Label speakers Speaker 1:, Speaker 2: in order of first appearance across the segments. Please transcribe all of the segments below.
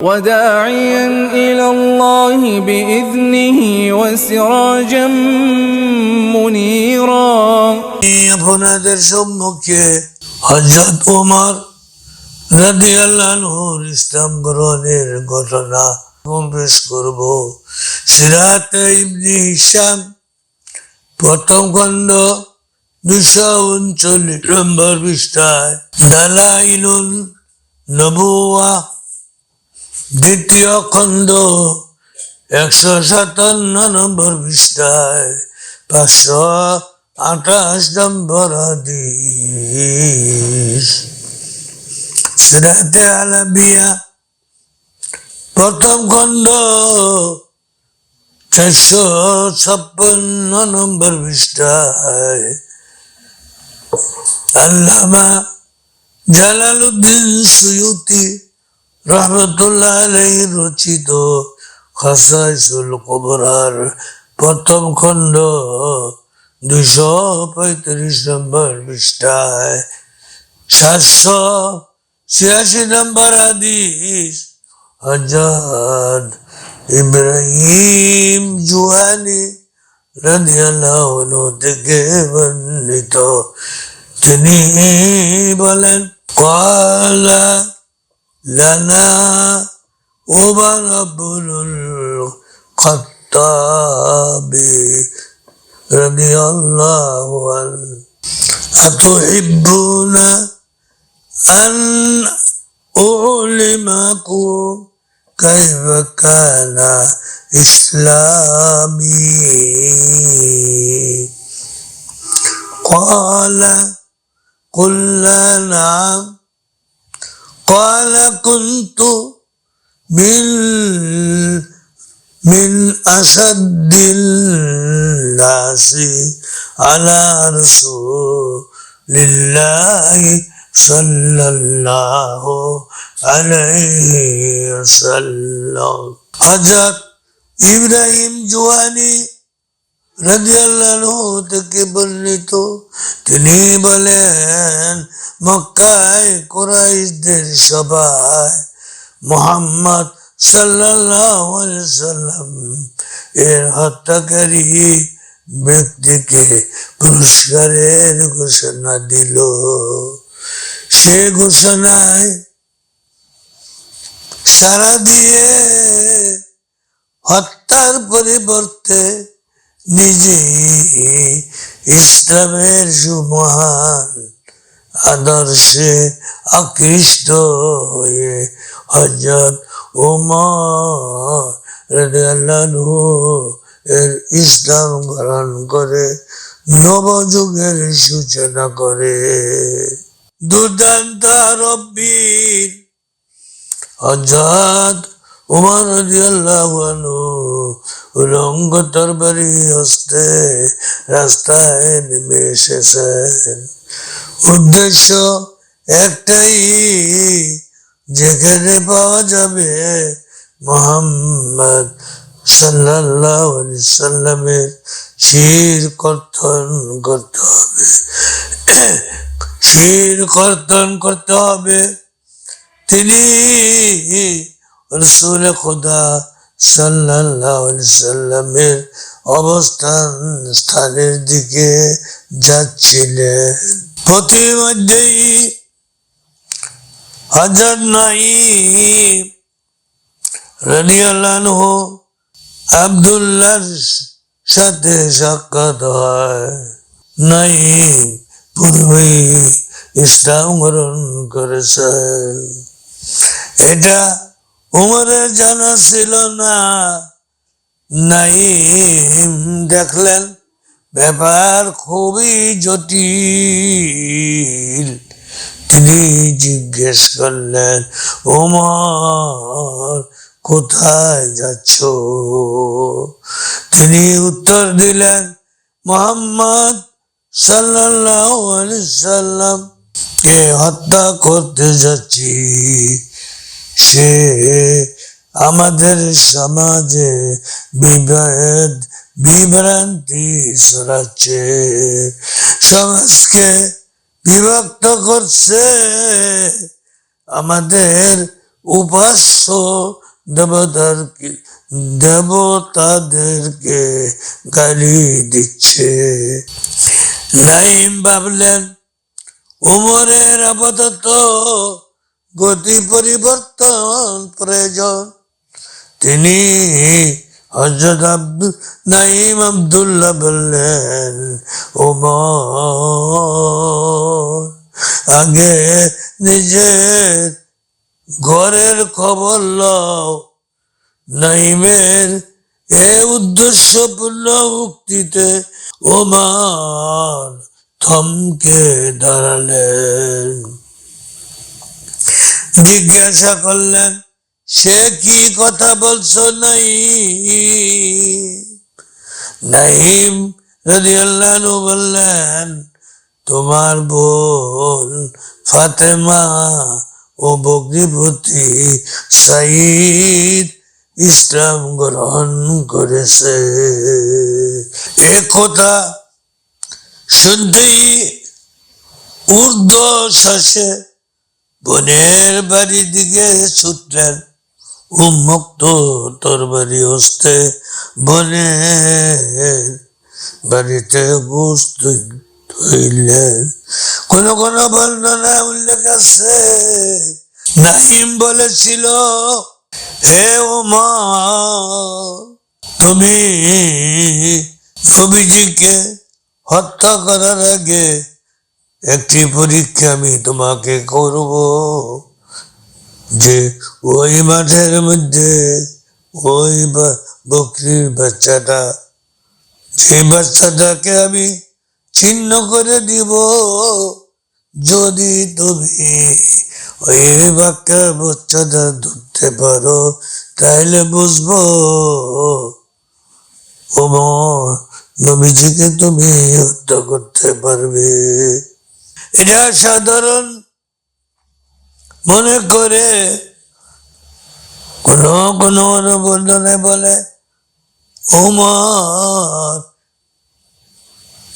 Speaker 1: وداعيا إلى الله بإذنه وسراجا منيرا
Speaker 2: আপনাদের সম্মুখে হজরত উমর রাদি আল্লাহর ইসলাম গ্রহণের ঘটনা পেশ করব সিরাতে ইবনি হিসাম প্রথম খণ্ড দুশো উনচল্লিশ নম্বর পৃষ্ঠায় দালাইলুল নবুয়া দ্বিতীয় খণ্ড, একশো সাতান্ন নম্বর পৃষ্ঠায়, পাঁচশো আঠাশ নম্বর সিরাতে আলাবিয়া, প্রথম খণ্ড, চারশো ছাপ্পান্ন নম্বর পৃষ্ঠায়। আল্লামা জালালউদ্দিন সুয়ুতি রহমতুল্লাহ আলাইহি রচিত খাসাইসুল কবরার প্রথম খণ্ড দুশো পঁয়ত্রিশ নম্বর পৃষ্ঠায়। সাতশো ছিয়াশি নম্বর হাদিস হজরত ইব্রাহিম জুহানি রাদিয়াল্লাহু আনহু থেকে বর্ণিত। তিনি বলেন কলা لنا عمر بن الخطاب. رضي الله عنه. أتحبون أن أعلمكم كيف كان إسلامي؟ قال قلنا نعم. قال كنت من من أشد الناس على رسول الله صلى الله عليه وسلم حضرت ইব্রাহিম জুয়ানি রাজিয়াল্লাহ থেকে বর্ণিত, তিনি বলেন, মক্কায় কোরাইশদের সবাই মোহাম্মদ সাল্লাহ সাল্লাম এর হত্যাকারী ব্যক্তিকে পুরস্কারের ঘোষণা দিল। সে ঘোষণায় সারা দিয়ে হত্যার পরিবর্তে নিজে ইসলামের সুমহান আদর্শে আকৃষ্ট হয়ে হজরত ওমর এর ইসলাম গ্রহণ করে নবযুগের সূচনা করে। দুর্দান্ত রব্বির হজরত উমর রাদিয়াল্লাহু আনহু উলঙ্গ তরবারি হস্তে রাস্তায় নেমে এসেছেন। উদ্দেশ্য একটাই, যেখানে পাওয়া যাবে মোহাম্মদ সাল্লাহ সাল্লামের শির কর্তন করতে হবে। শির কর্তন করতে হবে। তিনি রসুল খোদা সাল্লামের অবস্থান স্থানের দিকে যাচ্ছিলেন। প্রতিমধ্যেই হাজার নাই রানিয়ালানহ আবদুল্লার সাথে সাক্ষাৎ হয়। নাই পূর্বেই ইসলাম গ্রহণ করেছেন। এটা উমরের জানা ছিল না। নাইম দেখলেন, ব্যাপার খুবই জটিল। তিনি জিজ্ঞেস করলেন ওমর কোথায় যাচ্ছ? তিনি উত্তর দিলেন, মোহাম্মদ সাল্লাম, কে হত্যা করতে যাচ্ছি? সে আমাদের সমাজে বিভেদ, বিভ্রান্তি ছড়াচ্ছে। সমাজকে বিভক্ত করছে আমাদের উপাস্য দেবতার দেবতাদেরকে গালি দিচ্ছে। নাইম ভাবলেন, উমরের আপাতত গতি পরিবর্তন প্রয়োজন। তিনি হজরত নাইম আব্দুল্লাহ বললেন ওমর আগে নিজের ঘরের খবর লও। নাইমের এ উদ্দেশ্যপূর্ণ উক্তিতে ওমান থমকে দাঁড়ালেন। জিজ্ঞাসা করলেন, সে কি কথা বলছো নাই নাইম রাদিয়াল্লাহু বললেন, তোমার বোন ফাতেমা ও বগ্নিপতি সাইদ ইসলাম গ্রহণ করেছে। এ কথা শুনতেই ঊর্ধ্ব শ্বাসে বোনের বাড়ির দিকে ছুটলেন উন্মুক্ত তরবারি হস্তে বোনের বাড়িতে উপস্থিত হইলেন কোন কোন বর্ণনা উল্লেখ আছে নাইম বলেছিল হে ওমা তুমি নবীজিকে হত্যা করার আগে একটি পরীক্ষা আমি তোমাকে করব যে ওই মাঠের মধ্যে ওই বকরির বাচ্চাটা যে বাচ্চাটাকে আমি ছিন্ন করে দিব। যদি তুমি ওই বাক্যা বাচ্চাটা ধরতে পারো, তাহলে বুঝব। ওমর নবীজিকে তুমি হত্যা করতে পারবে। এটা সাধারণ মনে করে কোন কোন অনুবন্ধনে বলে, ওমর,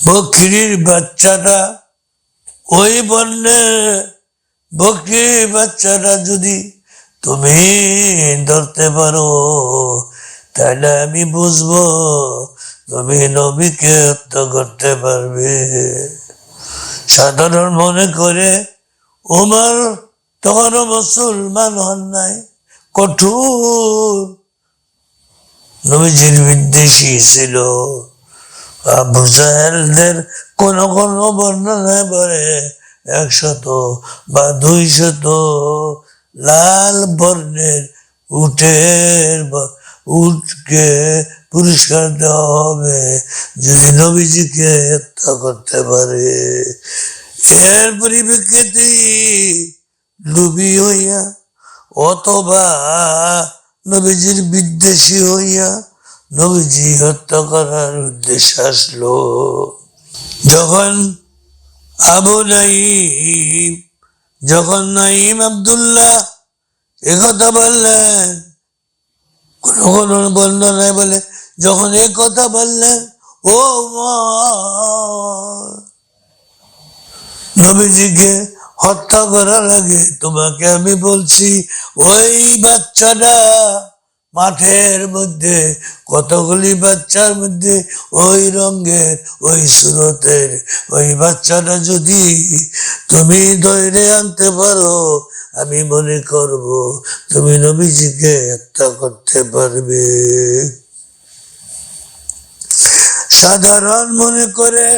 Speaker 2: বকরির বাচ্চাটা ওই বন্যের বকরির বাচ্চাটা যদি তুমি ধরতে পারো, তাহলে আমি বুঝব তুমি নবীকে হত্যা করতে পারবে। সাধারণ মনে করে ওমর তখনও মুসলমান হন নাই, কঠোর। নবীজির বিদ্বেষী ছিল। আবু জাহেলদের কোন কোন বর্ণনায় বলে, একশত বা দুইশত লাল বর্ণের উটের বা- উটকে পুরস্কার দেওয়া হবে যদি নবীজিকে হত্যা করতে পারে। এর পরিপ্রেক্ষিতে লুবি হইয়া অথবা নবীজির বিদ্বেষী হইয়া নবীজি হত্যা করার উদ্দেশ্য আসলো। যখন আবু নাইম যখন নাইম আব্দুল্লাহ একথা বললেন, কোন কোন বর্ণনায় বলে যখন এ কথা বললেন ও নবীজিকে হত্যা করার আগে তোমাকে আমি বলছি, ওই বাচ্চাটা মাঠের মধ্যে, কতগুলি বাচ্চার মধ্যে, ওই রঙের, ওই সুরতের, ওই বাচ্চাটা যদি তুমি ধরে আনতে পারো, আমি মনে করব, তুমি নবীজিকে হত্যা করতে পারবে। সাধারণ মনে করে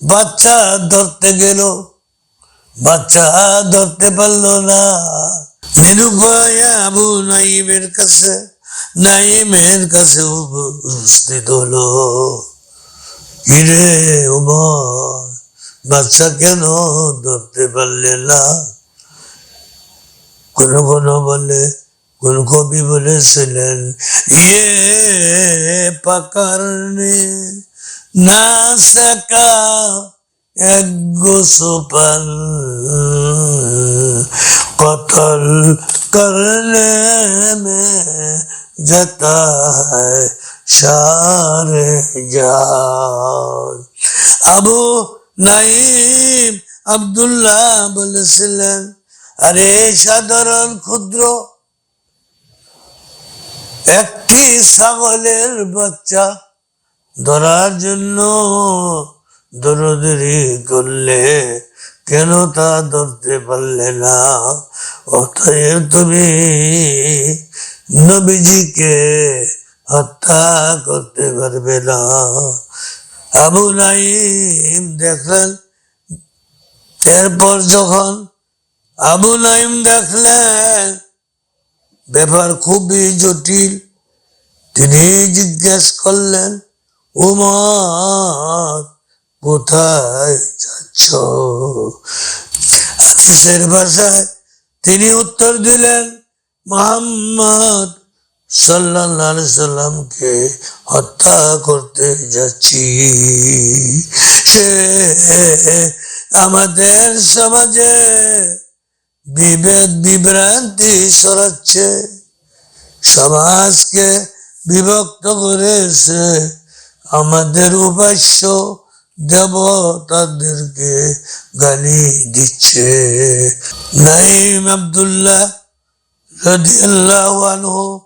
Speaker 2: বাচ্চা ধরতে গেল। বাচ্চা ধরতে পারল না। নিরুপায় আবু নাইমের কাছে নাইমের কাছে উপস্থিত হলো। কিরে উমর বাচ্চা কেন ধরতে পারলে না? কোন কোন বলে কবি বলেছিলেন ইয়ে পাকারনে না সাকা এক গোসপাল কতল করনে মে যাতা হ্যায় সারে জান আবু নাইম আবদুল্লাহ বলেছিলেন আরে সাধারণ ক্ষুদ্র একটি ছাগলের বাচ্চা ধরার জন্য দৌড়দৌড়ি করলে কেন তা ধরতে পারলে না? অতএব তুমি নবীজিকে হত্যা করতে পারবে না। আবু নাইম দেখলেন। এরপর যখন আবু নাইম দেখলেন ব্যাপার খুবই জটিল। তিনি জিজ্ঞেস করলেন উমর কোথায় যাচ্ছ? হাদিসের ভাষায় তিনি উত্তর দিলেন, মোহাম্মদ সাল্লাহ সাল্লামকে হত্যা করতে যাচ্ছি। সে আমাদের সমাজে বিভেদ বিভ্রান্তি সরাচ্ছে। সমাজকে বিভক্ত করেছে। আমাদের উপাস্য দেবতাদেরকে গালি দিচ্ছে। নাইম আব্দুল্লাহ রাদিয়াল্লাহু আনহু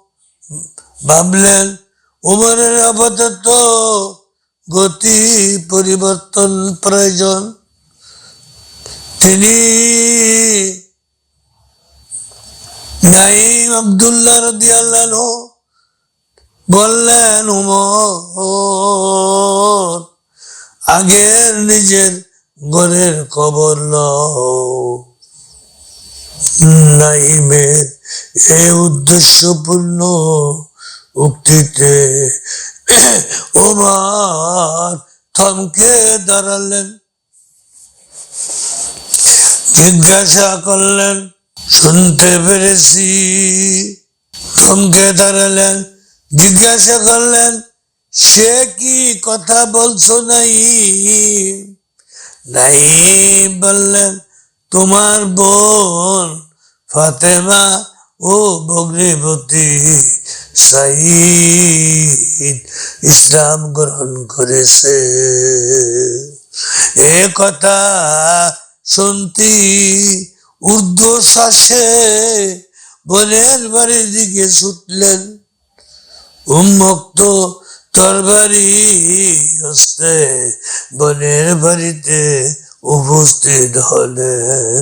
Speaker 2: ভাবলেন, উমরের আপাতত গতি পরিবর্তন প্রয়োজন। তিনি নাইম আব্দুল্লাহ রাদিয়াল্লাহু বললেন, উমর, আগের নিজের ঘরের খবর নাইমের এ উদ্দেশ্যপূর্ণ উক্তিতে ওমার থমকে দাঁড়ালেন, জিজ্ঞাসা করলেন শুনতে পেরেছি। থমকে দাঁড়ালেন জিজ্ঞাসা করলেন, সে কি কথা বলছো নাই? নাই, বললেন, তোমার বোন ফাতেমা ও বগ্নিপতি সাইদ ইসলাম গ্রহণ করেছে। এ কথা শুনতি উর্দু শ্বাসে বোনের বাড়ির দিকে ছুটলেন। উন্মুক্ত তরবারি হস্তে বনের বাড়িতে উপস্থিত হলেন।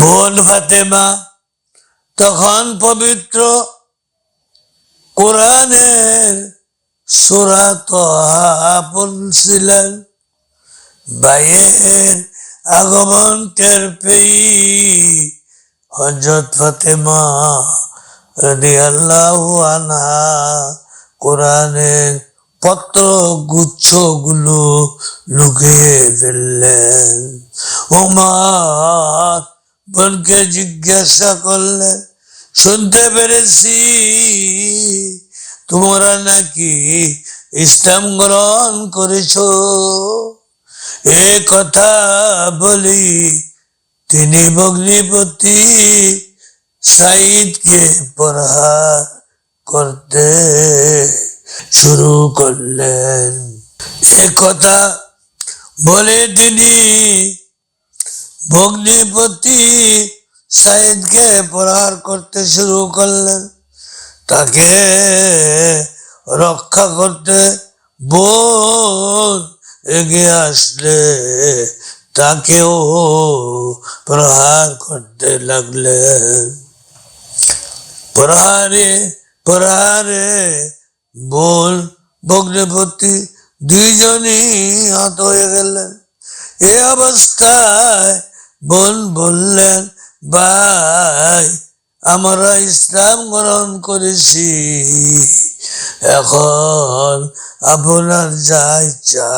Speaker 2: বোন ফাতেমা, তখন পবিত্র কোরআনের সুরা তহা পড়ছিলেন। ভাইয়ের আগমন টের পেয়ে হজরত ফাতেমা রাদিয়াল্লাহু আনহা কোরআনের পত্র গুচ্ছগুলো লুকিয়ে ফেললেন। উমার বোনকে জিজ্ঞাসা করলেন, শুনতে পেরেছি, তোমরা নাকি ইসলাম গ্রহণ করেছ? এ কথা বলি তিনি ভগ্নিপতি সাইদকে প্রহার করতে শুরু করলেন। এ কথা বলে তিনি ভগ্নিপতি সাইদকে প্রহার করতে শুরু করলেন। তাকে রক্ষা করতে বোন এগিয়ে আসলে তাকেও প্রহার করতে লাগলেন প্রহারে প্রহারে বোন ভগ্নপতি দুইজনই হত হয়ে গেলেন। এ অবস্থায় বোন বললেন, ভাই, আমরা ইসলাম গ্রহণ করেছি। এখন আপনার যা ইচ্ছা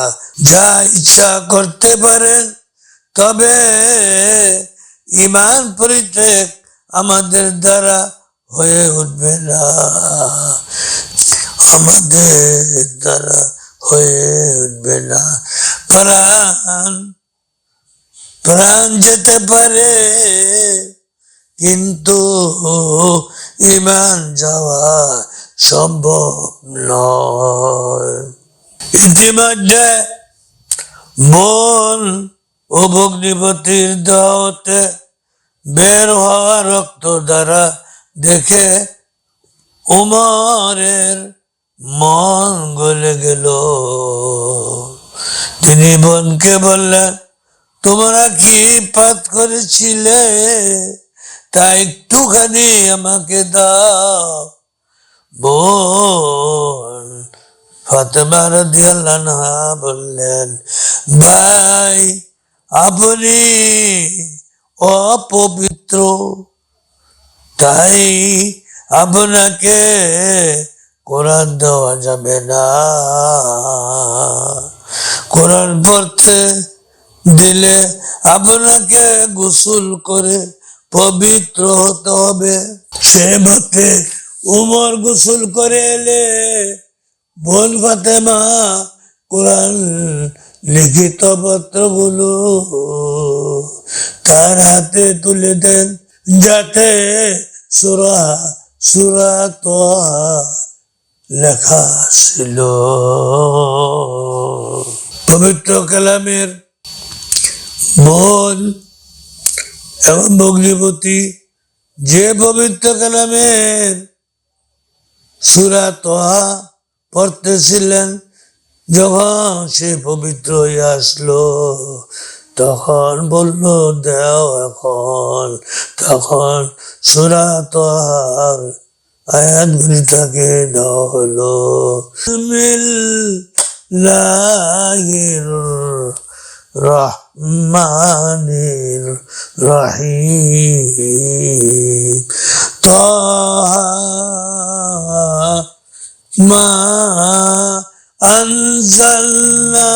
Speaker 2: যা ইচ্ছা করতে পারেন। তবে ইমান পরিত্যাগ আমাদের দ্বারা হয়ে উঠবে না। আমাদের দ্বারা হয়ে উঠবে না। প্রাণ প্রাণ যেতে পারে, কিন্তু ইমান যাওয়া সম্ভব নয়। ইতিমধ্যে মন ও ভগ্নিপতির দাওতে বের হওয়া রক্ত দ্বারা দেখে উমরের মন গলে গেল। তিনি বোনকে বললেন, তোমরা কি পাত করেছিলে? তা একটুখানি আমাকে দাও। বোন ফাতেমা রাদিয়াল্লাহু বললেন, ভাই, আপনি অপবিত্র। তাই আপনাকে কোরআন দেওয়া যাবে না। কোরআন পড়তে দিলে আপনাকে গোসল করে পবিত্র হতে হবে। সে মতে উমর গোসল করে এলে বোন ফাতেমা কোরআন লিখিত পত্রগুলো তার হাতে তুলে দেন যাতে সুরা সুরা তো লেখা ছিল। পবিত্র কালামের বোন এবং ভগ্নিপতি যে পবিত্র কালামের সুরা তোহা পড়তেছিলেন, যখন সে পবিত্র হয়ে আসলো, তখন বলল, দেও এখন। তখন সুরা তোহার আয়াত আয়াতগুলি তাকে দেওয়া হলো বিসমিল্লাহির রহমানির রহিম তাহা ما أنزلنا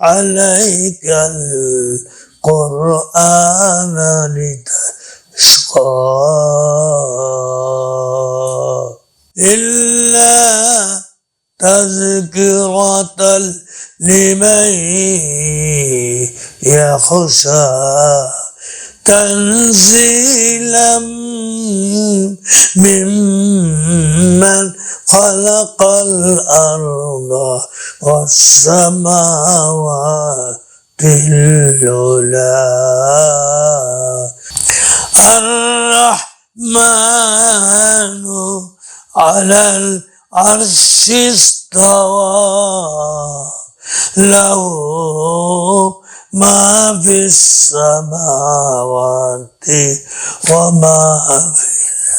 Speaker 2: عليك القرآن لتشقى إلا تذكرة لمن يخشى تنزيلا ممن خلق الأرض والسماوات العلا الرحمن على العرش استوى له ما في السماوات وما في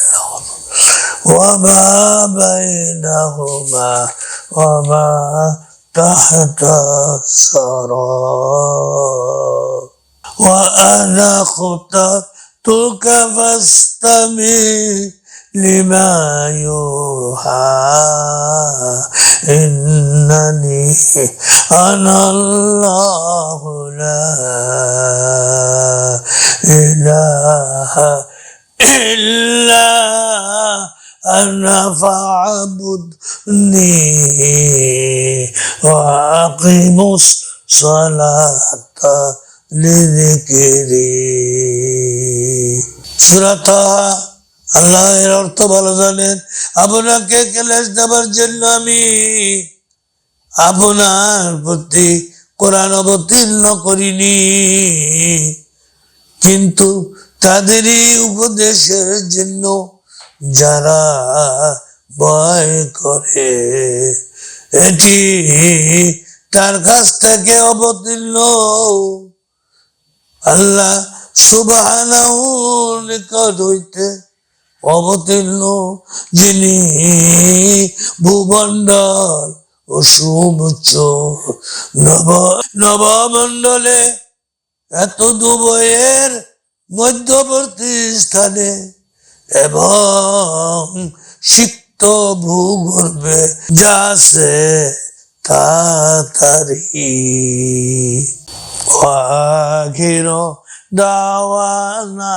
Speaker 2: الأرض وما بينهما وما تحت الثرى. وأنا اخترتك فاستمع لما يوحى. إنني أنا الله لا إله إلا أنا فاعبدني وأقم الصلاة لذكري. سورة আল্লাহ এর অর্থ ভালো জানেন। আপনাকে ক্লেশ দেবার জন্য আমি আপনার প্রতি কোরআন অবতীর্ণ করিনি। কিন্তু তাদেরই উপদেশের জন্য যারা ভয় করে, এটি তার কাছ থেকে অবতীর্ণ। আল্লাহ নিকট হইতে অবতীর্ণ যিনি ভূমণ্ডল ও সুমুচ্চ নব নবমণ্ডলে এত দুবয়ের মধ্যবর্তী স্থানে এবং সিক্ত ভূগর্ভে যাছে তাড়াতাড়ি আখির দাওয়ানা